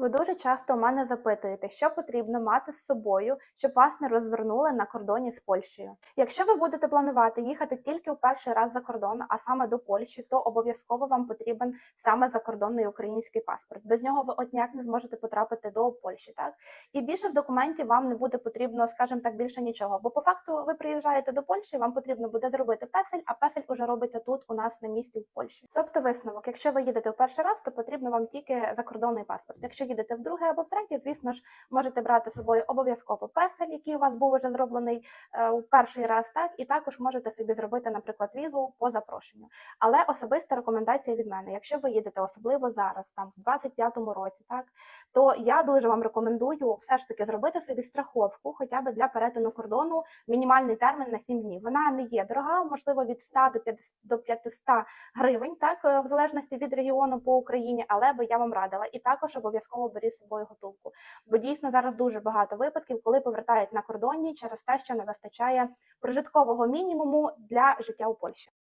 Ви дуже часто у мене запитуєте, що потрібно мати з собою, щоб вас не розвернули на кордоні з Польщею. Якщо ви будете планувати їхати тільки у перший раз за кордон, а саме до Польщі, то обов'язково вам потрібен саме закордонний український паспорт. Без нього ви от ніяк не зможете потрапити до Польщі. Так і більше документів вам не буде потрібно, скажімо так, більше нічого. Бо по факту ви приїжджаєте до Польщі, вам потрібно буде зробити песель, а песель уже робиться тут у нас на місці в Польщі. Тобто висновок, якщо ви їдете в перший раз, то потрібно вам тільки закордонний паспорт. Якщо їдете в другий або в третій, звісно ж, можете брати з собою обов'язково песель, який у вас був уже зроблений е, у перший раз, так і також можете собі зробити, наприклад, візу по запрошенню. Але особиста рекомендація від мене, якщо ви їдете особливо зараз, там в 25-му році, так то я дуже вам рекомендую все ж таки зробити собі страховку, хоча б для перетину кордону мінімальний термін на 7 днів. Вона не є дорога, можливо, від 100 до 50 до 500 гривень, так е, в залежності від регіону по Україні, але би я вам радила. І також обов'язково беріть з собою готовку. Бо дійсно зараз дуже багато випадків, коли повертають на кордоні через те, що не вистачає прожиткового мінімуму для життя у Польщі.